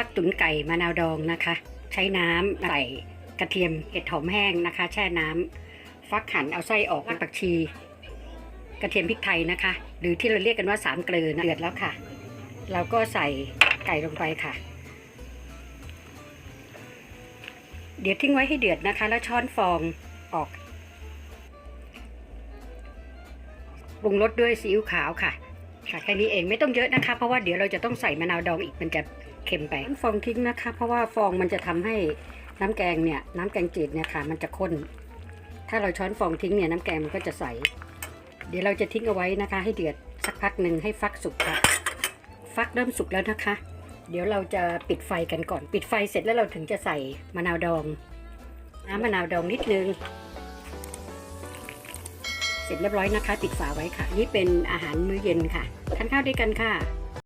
ฟักตุ๋นไก่มะนาวดองนะคะ ใช้น้ำใส่กระเทียมเห็ดหอมแห้งนะคะ แช่น้ำฟักหั่นเอาไส้ออกรากผักชี กระเทียมพริกไทยนะคะ หรือที่เราเรียกกันว่าสามเกลือนะเดือดแล้วค่ะ เราก็ใส่ไก่ลงไปค่ะ เดี๋ยวทิ้งไว้ให้เดือดนะคะ แล้วช้อนฟองออกปรุงรสด้วยซีอิ๊วขาวค่ะ ค่ะแค่นี้เองไม่ต้องเยอะนะคะ เพราะว่าเดี๋ยวเราจะต้องใส่มะนาวดองอีกมันจะเค็มไปฟองทิ้งนะคะ เพราะว่าฟองมันจะทำให้น้ำแกงเนี่ยน้ำแกงจืดเนี่ยค่ะ มันจะข้น ถ้าเราช้อนฟองทิ้งเนี่ยน้ำแกงมันก็จะใส เดี๋ยวเราจะทิ้งเอาไว้นะคะ ให้เดือดสักพักหนึ่งให้ฟักสุกค่ะ ฟักเริ่มสุกแล้วนะคะ เดี๋ยวเราจะปิดไฟกันก่อน ปิดไฟเสร็จแล้วเราถึงจะใส่มะนาวดองน้ำมะนาวดองนิดนึง เสร็จเรียบร้อยนะคะ ปิดฝาไว้ค่ะ นี่เป็นอาหารมื้อเย็นค่ะทานข้าวด้วยกันค่ะ